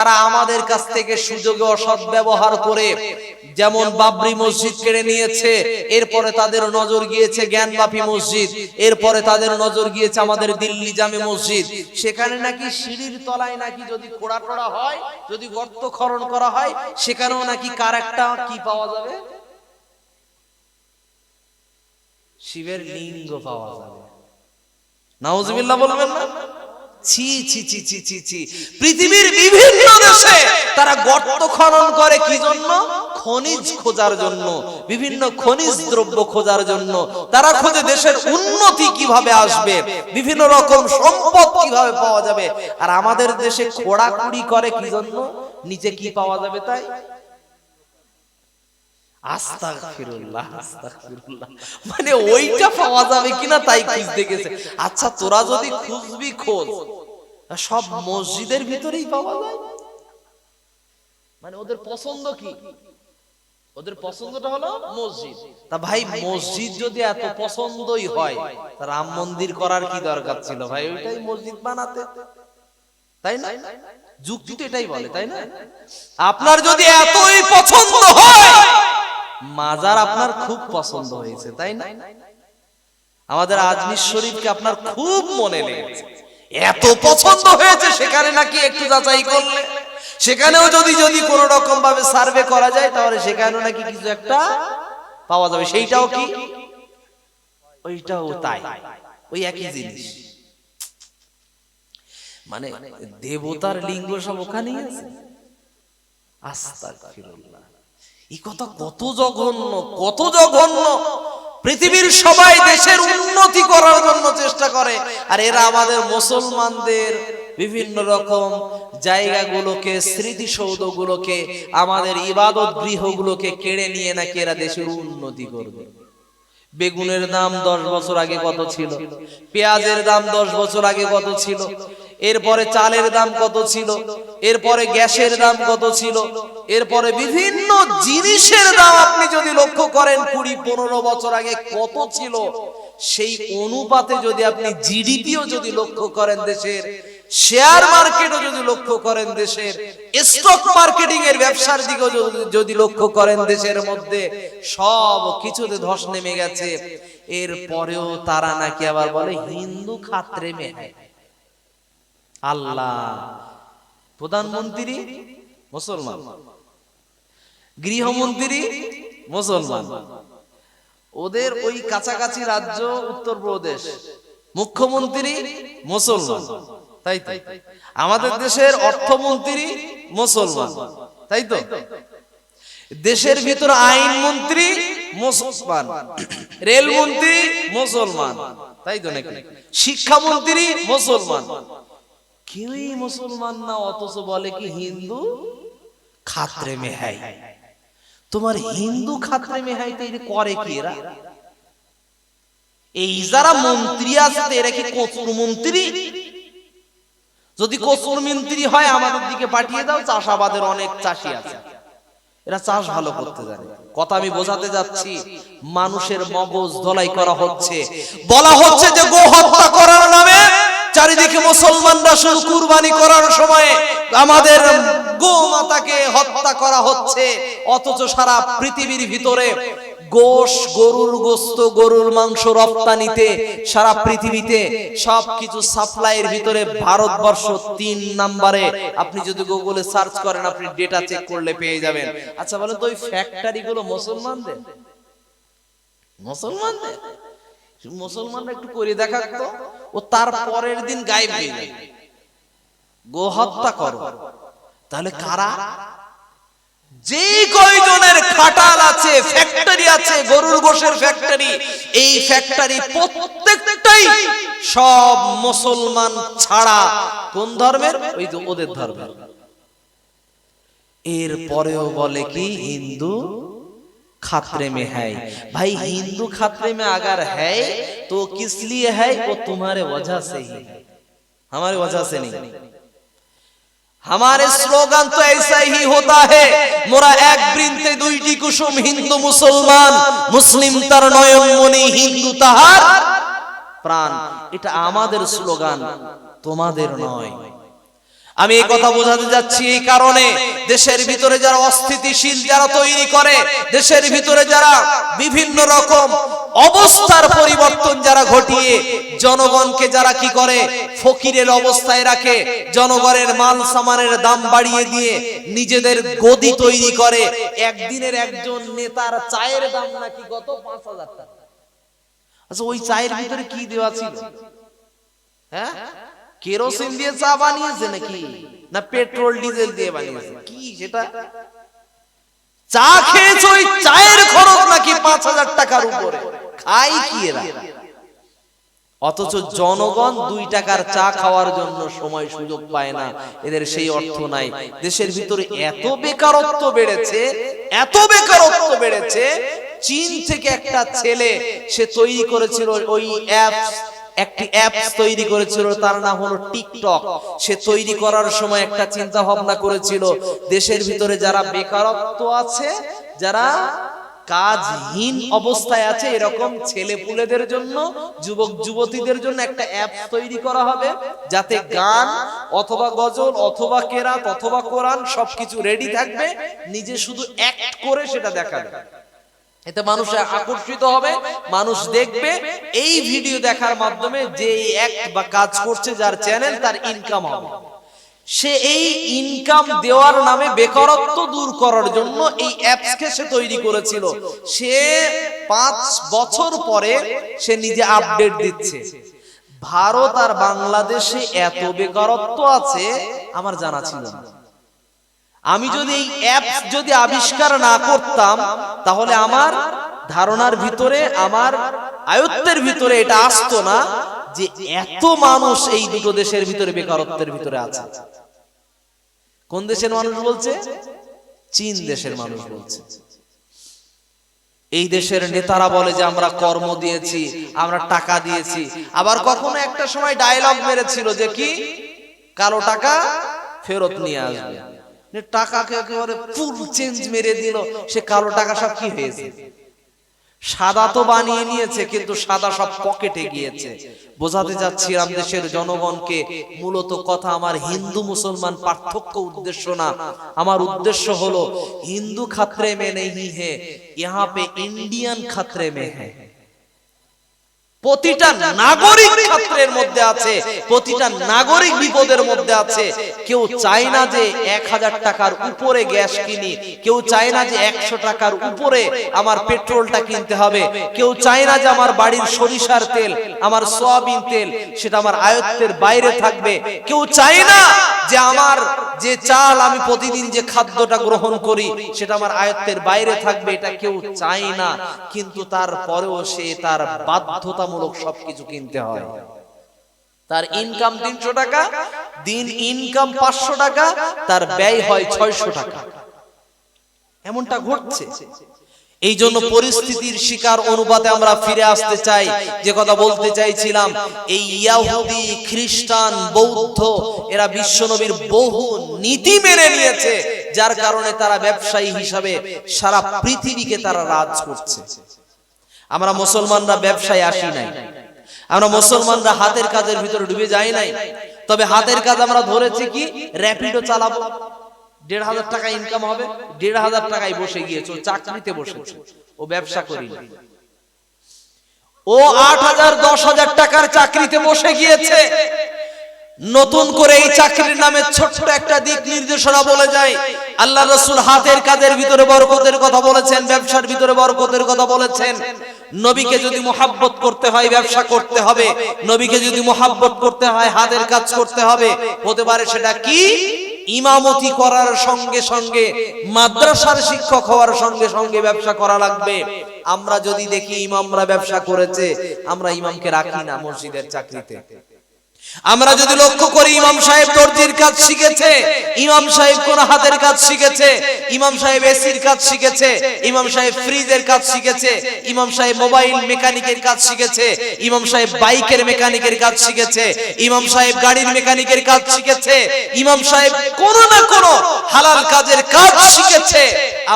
তারা আমাদের কাছ থেকে সুযোগে অসৎ ব্যবহার করে, যেমন বাবরি মসজিদ কেড়ে নিয়েছে, এরপরে তাদের নজর গিয়েছে জ্ঞানবাপী মসজিদ, এরপরে তাদের নজর গিয়েছে আমাদের দিল্লি জামে মসজিদ। সেখানে নাকি সিঁড়ির তলায় নাকি যদি খোড়া টোড়া হয়, যদি গর্ত খনন করা হয়, সেখানেও নাকি কার একটা কি পাওয়া যাবে? শিবের লিঙ্গ পাওয়া যাবে। নাউজুবিল্লাহ বলবেন না? ছি ছি ছি ছি ছি ছি। পৃথিবীর বিভিন্ন দেশে তারা গর্ত খনন করে কি জন্য? খনিজ খোঁজার জন্য, বিভিন্ন খনিজ দ্রব্য খোঁজার জন্য। তারা খোঁজে দেশের উন্নতি কীভাবে আসবে, বিভিন্ন রকম সম্পদ কীভাবে পাওয়া যাবে। আর আমাদের দেশে খোড়াখুড়ি করে কি জন্য? নিচে কি পাওয়া যাবে তাই? মানে ওইটা পাওয়া যাবে কিনা তাই আচ্ছা তোরা যদি খুঁজবি, খোঁজ। সব মসজিদের ভিতরেই পাওয়া যায়। মানে ওদের পছন্দ কি? ওদের পছন্দটা হলো মসজিদ। তা ভাই, মসজিদ যদি এত পছন্দই হয়, তা রাম মন্দির করার কি দরকার ছিল ভাই? ওইটাই মসজিদ বানাতে। তাই না? যুক্তি তো এটাই বলে, তাই না? আপনার যদি এতই পছন্দ হয় মাজার আপনার খুব পছন্দ হয়েছে তাই না? আমাদের আজমির শরীফকে আপনার খুব মনে লেগেছে। এত পছন্দ হয়েছে সেখানে নাকি একটু যাচাই করলে। সেখানেও যদি যদি কোন রকম ভাবে সার্ভে করা যায় তাহলে সেখানেও নাকি কিছু একটা পাওয়া যাবে। সেইটাও কি? ওইটাও তাই। ওই একই জিনিস। মানে দেবতার লিঙ্গ সব ওখানেই আছে। আস্তাগফিরুল্লাহ। এই কথা কত জঘন্য কত জঘন্য। পৃথিবীর সবাই দেশের উন্নতি করার জন্য চেষ্টা করে, আর এরা আমাদের মুসলমানদের বিভিন্ন রকম জায়গাগুলোকে, স্মৃতিসৌধগুলোকে, আমাদের ইবাদত গৃহগুলোকে কেড়ে নিয়ে নাকি এরা দেশের উন্নতি করবে। বেগুনের দাম দশ বছর আগে কত ছিল? পেঁয়াজের দাম দশ বছর আগে কত ছিল? এরপরে চালের দাম কত ছিল? এরপরে গ্যাসের দাম কত ছিল? এরপরে বিভিন্ন জিনিসের দাম আপনি যদি লক্ষ্য করেন কুড়ি পনেরো বছর আগে কত ছিল? সেই অনুপাতে যদি আপনি জিডিপিও যদি লক্ষ্য করেন দেশের শেয়ার মার্কেটও যদি লক্ষ্য করেন দেশের স্টক মার্কেটিং এর ব্যবসার দিকেও যদি- লক্ষ্য করেন দেশের মধ্যে সব কিছুতে ধস নেমে গেছে। এরপরেও তারা নাকি আবার বলে হিন্দু খাত্রে মেয়ে আল্লাহ। প্রধানমন্ত্রী মুসলমান। গৃহমন্ত্রী মুসলমান। ওদের ওই কাছাকাছি রাজ্য উত্তরপ্রদেশ। মুখ্যমন্ত্রী মুসলমান। তাই তো? আমাদের দেশের অর্থমন্ত্রী মুসলমান। তাই তো? দেশের ভিতর আইন মন্ত্রী মুসলমান। রেলমন্ত্রী মুসলমান। তাই তো নাকি? শিক্ষামন্ত্রী মুসলমান। কেউই মুসলমান না, অথচ বলে কি, হিন্দু খাত্রে মেহাই। তোমার হিন্দু খাত্রে মেহাই তো করে কি এরা? এই যারা মন্ত্রী আছে এরা কি কচুর মন্ত্রী? যদি কচুর মন্ত্রী হয়, আমাদের দিকে পাঠিয়ে দাও, চাষাবাদের অনেক চাষি আছে। এরা চাষ ভালো করতে জানে। কথা আমি বোঝাতে যাচ্ছি, মানুষের মগজ ধলাই করা হচ্ছে। বলা হচ্ছে যে গো হত্যা করার নামে চারিদিকে মুসলমানরা শুধু কুরবানি করার সময় আমাদের গো মাতাকে হত্যা করা হচ্ছে, অথচ সারা পৃথিবীর ভিতরে গোশ, গরুর গোস্ত, গরুর মাংস রপ্তানিতে সারা পৃথিবীতে সবকিছু সাপ্লাইয়ের ভিতরে ভারতবর্ষ তিন নাম্বারে। আপনি যদি গুগলে সার্চ করেন, আপনি ডেটা চেক করলে পেয়ে যাবেন। আচ্ছা বলেন তো ওই ফ্যাক্টরি গুলো মুসলমানদের? মুসলমানদের? মুসলমানরা একটু করে দেখাতো ও তার পরের দিন গায়েব হয়ে যায়। গো হত্যা করো। তাহলে কারা? যে কয়জনের খাটাল আছে ফ্যাক্টরি আছে গরুর গোশের ফ্যাক্টরি এই ফ্যাক্টরি প্রত্যেকটাই সব মুসলমান ছাড়া কোন ধর্মের? ওই যে ওদের ধর্মের। এর পরেও বলে কি হিন্দু खातरे में है भाई हिंदू खातरे में अगर है तो किस लिए है वो तुम्हारे वजह से ही है हमारे वजह से नहीं हमारे स्लोगन तो ऐसा ही होता है মোরা এক বৃন্তে দুইটি কুসুম হিন্দু মুসলমান মুসলিম তার নয়নমণি হিন্দু তাহার প্রাণ এটা আমাদের স্লোগান তোমাদের নয় আমি এই কথা বোঝাতে যাচ্ছি এই কারণে দেশের ভিতরে যারা অস্থিতিশীল যারা তৈরি করে দেশের ভিতরে যারা বিভিন্ন রকম অবস্থার পরিবর্তন যারা ঘটিয়ে জনগণকে যারা কি করে ফকিরের অবস্থায় রাখে জনগণের মাল সামানের দাম বাড়িয়ে দিয়ে নিজেদের গদি তৈরি করে একদিনের একজন নেতার চায়ের দাম নাকি কত পাঁচ হাজার টাকা? আচ্ছা ওই চায়ের ভিতরে কি দেওয়া ছিল? হ্যাঁ? কেরোসিন দিয়ে চা বানিয়েছে নাকি? না পেট্রোল ডিজেল দিয়ে বানিয়েছে? কি সেটা চা খেয়েছে ওই চায়ের খরচ নাকি পাঁচ হাজার টাকার উপরে? খাই কি এরা? অথচ জনগণ দুই টাকার চা খাওয়ার জন্য সময় সুযোগ পায় না। এদের সেই অর্থ নাই। দেশের ভিতরে এত বেকারত্ব বেড়েছে এত বেকারত্ব বেড়েছে চীন থেকে একটা ছেলে সে তৈরি করেছিল ওই অ্যাপস একটি অ্যাপস তৈরি করেছিল, তার নাম হলো টিকটক। সে তৈরি করার সময় একটা চিন্তা ভাবনা করেছিল, দেশের ভিতরে যারা বেকারত্ব আছে, যারা কাজহীন অবস্থায় আছে, এরকম ছেলে পুলেদের জন্য, যুবক, যুবতীদের জন্য একটা অ্যাপ তৈরি করা হবে, যাতে গান অথবা গজল, অথবা কেরাত, অথবা কোরআন সবকিছু রেডি থাকবে, নিজে শুধু অ্যাক্ট করে সেটা দেখাবে। এতে মানুষ আকর্ষিত হবে মানুষ দেখবে এই ভিডিও দেখার মাধ্যমে যে এক বা কাজ করছে যার চ্যানেল তার ইনকাম হবে। সে এই ইনকাম দেওয়ার নামে বেকারত্ব দূর করার জন্য এই অ্যাপসকে সে তৈরি করেছিল। সে পাঁচ বছর পরে সে নিজে আপডেট দিচ্ছে। ভারত আর বাংলাদেশে এত বেকারত্ব আছে আমার জানা ছিল না। আমি যদি এই অ্যাপস যদি আবিষ্কার না করতাম, তাহলে আমার ধারণার ভিতরে, আমার আয়ত্তের ভিতরে এটা আসতো না যে এত মানুষ এই দুটো দেশের ভিতরে বেকারত্বের ভিতরে আছে। কোন দেশের মানুষ বলছে? চীন দেশের মানুষ বলছে। এই দেশের নেতারা বলে যে আমরা কর্ম দিয়েছি, আমরা টাকা দিয়েছি। আবার কখনো একটা সময় ডায়লগ মেরেছিল যে কি? কালো টাকা ফেরত নিয়ে আসবে। টাকাকে একেবারে ফুল চেঞ্জ মেরে দিল। সে কালো টাকা সব কি হয়েছে? সাদা তো বানিয়ে নিয়েছে, কিন্তু সাদা সব পকেটে গিয়েছে। বোঝাতে যাচ্ছিলাম দেশের জনগণকে, মূলত কথা আমার হিন্দু মুসলমান পার্থক্য উদ্দেশ্য না। আমার উদ্দেশ্য হলো, হিন্দু খাতরে মে নেই হে, ইহা পে ইন্ডিয়ান খাতরে মে হ্যাঁ প্রতিটা নাগরিক ছাত্রের মধ্যে আছে, প্রতিটা নাগরিক বিপদের মধ্যে আছে। কেউ চায় না যে এক হাজার টাকার উপরে গ্যাস কিনি, কেউ চায় না যে একশো টাকার উপরে আমার পেট্রোলটা কিনতে হবে, কেউ চায় না যে আমার বাড়ির সরিষার তেল, আমার সয়াবিন তেল, সেটা আমার আয়ত্তের বাইরে থাকবে। কেউ চায় না যে আমার যে চাল আমি প্রতিদিন যে খাদ্যটা গ্রহণ করি, সেটা আমার আয়ত্তের বাইরে থাকবে, এটা কেউ চায় না। কিন্তু তারপরেও সে তার বাধ্যতামূলক সবকিছু কিনতে হয়। তার ইনকাম তিনশো টাকা, দিন ইনকাম পাঁচশো টাকা, তার ব্যয় হয় ছয়শো টাকা। এমনটা ঘটছে। এই জন্য পরিস্থিতির শিকার অনুপাতে আমরা ফিরে আসতে চাই। যে কথা বলতে চাইছিলাম, এই ইয়াহুদি, খ্রিস্টান, বৌদ্ধ, এরা বিশ্বনবীর বহু নীতি মেনে নিয়েছে, যার কারণে তারা ব্যবসায়ী হিসাবে সারা পৃথিবীকে তারা রাজ করছে। আমরা মুসলমানরা ব্যবসায় আসি নাই। আমরা মুসলমানরা হাতের কাজের ভিতরে ডুবে যাই নাই। তবে হাতের কাজ আমরা ধরেছি কি? র্যাপিডো চালাবো। দেড় হাজার টাকা ইনকাম হবে, দেড় হাজার টাকায় বসে গিয়েছে চাকরিতে বসেছে। ও ব্যবসা করি না। ও আট হাজার, দশ হাজার টাকার চাকরিতে বসে গিয়েছে। নতুন করে এই চাকরির নামে ছোট্ট একটা দিক নির্দেশনা বলে যায়। আল্লাহ রসুল হাতের কাজের ভিতরে বরকতের কথা বলেছেন, ব্যবসার ভিতরে বরকতের কথা বলেছেন। নবীকে যদি মোহাব্বত করতে হয় ব্যবসা করতে হবে। নবীকে যদি মোহাব্বত করতে হয় হাতের কাজ করতে হবে। হতে পারে সেটা কি? ইমামতি করার সঙ্গে সঙ্গে মাদ্রাসার শিক্ষক হওয়ার সঙ্গে সঙ্গে ব্যবসা করা লাগবে। আমরা যদি দেখি ইমামরা ব্যবসা করেছে আমরা ইমামকে রাখি না মসজিদের চাকরিতে। আমরা যদি লক্ষ্য করি, ইমাম সাহেব দর্জির কাজ শিখেছে, ইমাম সাহেব কোন হাতের কাজ শিখেছে, ইমাম সাহেব এসির কাজ শিখেছে, ইমাম সাহেব ফ্রিজের কাজ শিখেছে, ইমাম সাহেব মোবাইল মেকানিকের কাজ শিখেছে, ইমাম সাহেব বাইকের মেকানিকের কাজ শিখেছে, ইমাম সাহেব গাড়ির মেকানিকের কাজ শিখেছে, ইমাম সাহেব কোন না কোন হালাল কাজের কাজ শিখেছে।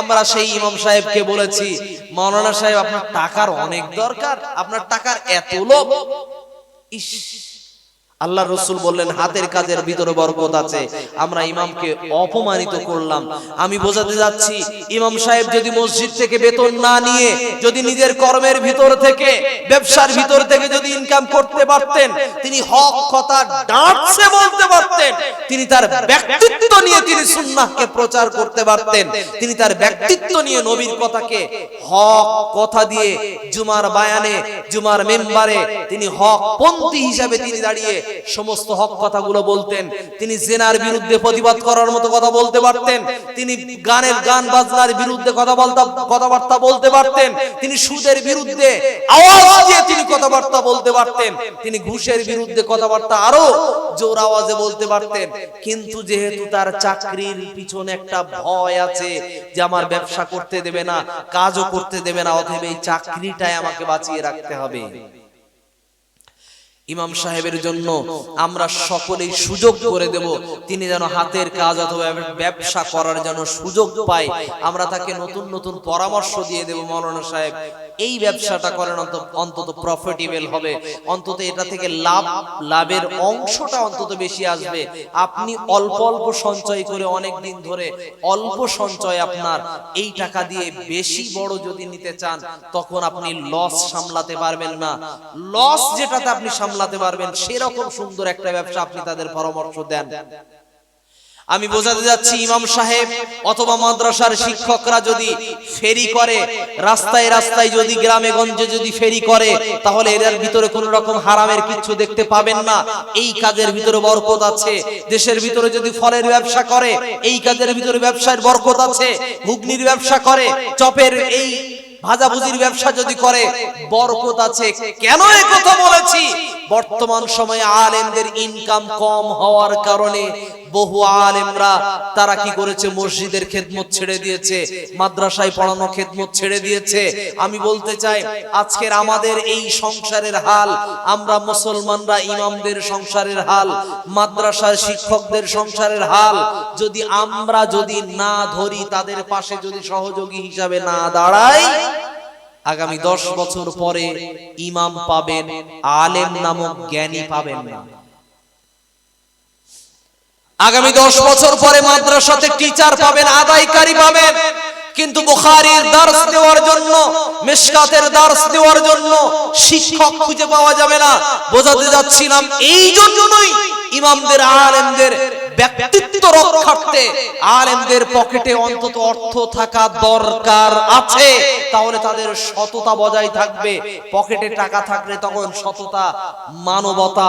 আমরা সেই ইমাম সাহেবকে বলেছি মাওলানা সাহেব, আপনার টাকার অনেক দরকার, আপনার টাকার এত লোভ। ইস আল্লাহ রসুল বললেন, হাতের কাজের ভিতরে বরকত আছে। আমরা ইমামকে অপমানিত করলাম। আমি বোঝাতে যাচ্ছি, ইমাম সাহেব যদি মসজিদ থেকে বেতন না নিয়ে যদি নিজের কর্মের ভিতর থেকে, ব্যবসার ভিতর থেকে যদি ইনকাম করতে পারতেন, তিনি হক, কথা ডাঁটছে বলতে পারতেন। তিনি তার ব্যক্তিত্ব নিয়ে তিনি সুন্নাহকে প্রচার করতে পারতেন। তিনি তার ব্যক্তিত্ব নিয়ে নবীর কথাকে হক, কথা দিয়ে জুমার বায়ানে, জুমার মেম্বারে তিনি হক পন্থী হিসাবে তিনি দাঁড়িয়ে সমস্ত হক কথাগুলো বলতেন। তিনি জেনার বিরুদ্ধে প্রতিবাদ করার মতো কথা বলতে পারতেন। তিনি গানের গান বাজনার বিরুদ্ধে কথা বলতে কথাবার্তা বলতে পারতেন। তিনি সুদের বিরুদ্ধে আওয়াজ দিয়ে তিনি কথাবার্তা বলতে পারতেন। তিনি ঘুষের বিরুদ্ধে কথাবার্তা আরও জোর আওয়াজে বলতে পারতেন। কিন্তু যেহেতু তার চাকরির পিছনে একটা ভয় আছে যে আমার ব্যবসা করতে দেবে না, কাজও করতে দেবে না, অতএব এই চাকরিটাই আমাকে বাঁচিয়ে রাখতে হবে। ইমাম সাহেবের জন্য আমরা সকলেই সুযোগ করে দেব। তিনি যেন হাতের কাজ অথবা ব্যবসা করার জন্য সুযোগ পায়। আমরা তাকে নতুন নতুন পরামর্শ দিয়ে দেব মৌলানা সাহেব। এই ব্যবসাটা করেন অন্ত- অন্তত প্রফিটেবল হবে। অন্তত এটা থেকে লাভ, লাভের অংশটা অন্তত বেশি আসবে। আপনি অল্প অল্প সঞ্চয় করে অনেক দিন ধরে অল্প সঞ্চয় আপনার এই টাকা দিয়ে বেশি বড় যদি নিতে চান, তখন আপনি লস সামলাতে পারবেন না। লস যেটাতে আপনি সামলাতে পারবেন, সেরকম সুন্দর একটা ব্যবসা আপনি তাদের পরামর্শ দেন। আমি বোঝাতে যাচ্ছি, ইমাম সাহেব অথবা মাদ্রাসার শিক্ষকরা যদি ফেরি করে, রাস্তায় রাস্তায় যদি গ্রামে গঞ্জে যদি ফেরি করে, তাহলে এর ভিতরে কোন রকম হারামের কিছু দেখতে পাবেন না। এই কাজের ভিতরে বরকত আছে। দেশের ভিতরে যদি ফলের ব্যবসা করে, এই কাজের ভিতরে ব্যবসায় বরকত আছে। ঘুগনির ব্যবসা করে, চপের এই ভাজাভুজির ব্যবসা যদি করে, বরকত আছে। কেন এই কথা বলেছি? বর্তমান সময়ে আলেমদের ইনকাম কম হওয়ার কারণে বহু আলেমরা, তারা কি করেছে? মসজিদের খেদমত ছেড়ে দিয়েছে, মাদ্রাসায় পড়ানো খেদমত ছেড়ে দিয়েছে। আমি বলতে চাই, আজকের আমাদের এই সংসারের হাল, আমরা মুসলমানরা ইমামদের সংসারের হাল, মাদ্রাসার শিক্ষকদের সংসারের হাল, যদি আমরা যদি না ধরি, তাদের পাশে যদি সহযোগী হিসাবে না দাঁড়াই আগামী দশ বছর পরে ইমাম পাবেন আলেম নামক জ্ঞানী পাবেন না। আগামী দশ বছর পরে মাদ্রাসাতে টিচার পাবেন আদায়কারী পাবেন। কিন্তু বুখারীর দার্স দেওয়ার জন্য মিশকাতের দার্স দেওয়ার জন্য শিক্ষক খুঁজে পাওয়া যাবে না। বোঝাতে যাচ্ছিলাম এই জন্যই ইমামদের আলেমদের ব্যক্তিত্ব রক্ষার্থে আলেমদের পকেটে অন্তত অর্থ থাকা দরকার আছে। তাহলে তাদের সততা বজায় থাকবে। পকেটে টাকা থাকলে তখন সততা, মানবতা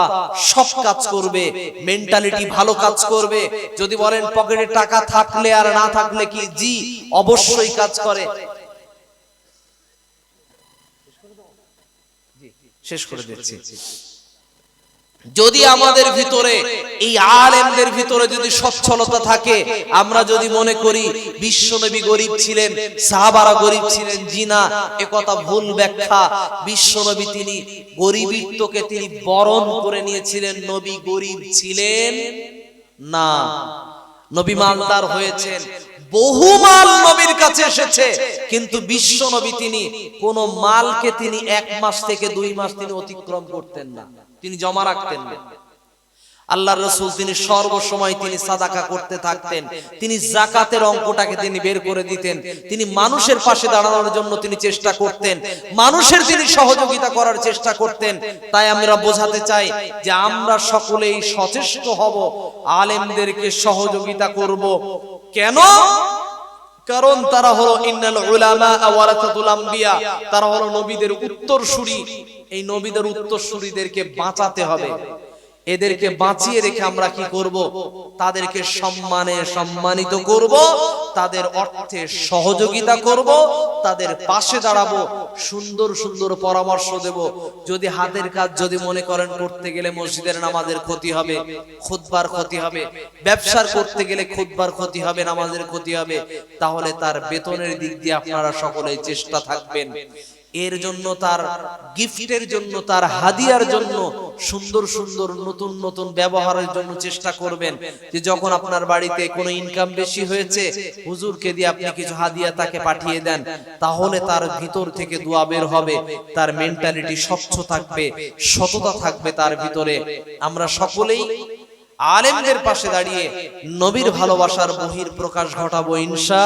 সব কাজ করবে। মেন্টালিটি ভালো কাজ করবে। যদি বলেন পকেটে টাকা থাকলে আর না থাকলে কি জি? অবশ্যই কাজ করে। শেষ করে দিচ্ছি। যদি আমাদের ভিতরে এই আলেমদের ভিতরে যদি সচ্ছলতা থাকে আমরা যদি মনে করি বিশ্বনবী গরিব ছিলেন সাহাবারা গরিব ছিলেন জিনা একথা ভুল ব্যাখ্যা বিশ্বনবী তিনি গরিবিত্বকে তিনি বরণ করে নিয়েছিলেন নবী গরিব ছিলেন না। নবী মালদার হয়েছেন বহু মাল নবীর কাছে এসেছে, কিন্তু বিশ্ব নবী তিনি কোন মালকে তিনি এক মাস থেকে দুই মাস তিনি অতিক্রম করতেন না, তিনি জমা রাখতেন না। আল্লাহ রসুল তিনি সর্বসময় তিনি সাদাকা করতে থাকতেন, তিনি জাকাতের অঙ্কটাকে তিনি বের করে দিতেন, তিনি মানুষের পাশে দাঁড়ানোর জন্য তিনি চেষ্টা করতেন, মানুষের তিনি সহযোগিতা করার চেষ্টা করতেন। তাই আমরা বোঝাতে চাই যে আমরা সকলেই সচেষ্ট হব, আলেমদেরকে সহযোগিতা করব কেন? কারণ তারা হলো ইন্নাল তারা হলো নবীদের উত্তরসূরি। এই নবীদের উত্তরসূরিদেরকে বাঁচাতে হবে। এদেরকে বাঁচিয়ে রেখে আমরা কি করব? তাদেরকে সম্মানে সম্মানিত করব। তাদের অর্থে সহযোগিতা করব। তাদের পাশে দাঁড়াবো। সুন্দর সুন্দর পরামর্শ দেব। যদি হাতের কাজ যদি মনে করেন করতে গেলে মসজিদের নামাজের ক্ষতি হবে খুতবার ক্ষতি হবে ব্যবসার করতে গেলে খুদবার ক্ষতি হবে নামাজের ক্ষতি হবে তাহলে তার বেতনের দিক দিয়ে আপনারা সকলেই চেষ্টা থাকবেন। এর জন্য তার গিফটের জন্য, তার হাদিয়ার জন্য সুন্দর সুন্দর নতুন নতুন ব্যবহারের জন্য চেষ্টা করবেন যে যখন আপনার বাড়িতে কোনো ইনকাম বেশি হয়েছে, হুজুরকে দিয়ে আপনি কিছু হাদিয়া তাকে পাঠিয়ে দেন, তাহলে তার ভিতর থেকে দোয়া বের হবে, তার মেন্টালিটি স্বচ্ছ থাকবে, সততা থাকবে তার ভিতরে। আমরা সকলেই আলেমদের পাশে দাঁড়িয়ে নবীর ভালোবাসার বহির প্রকাশ ঘটাবো, ইনশা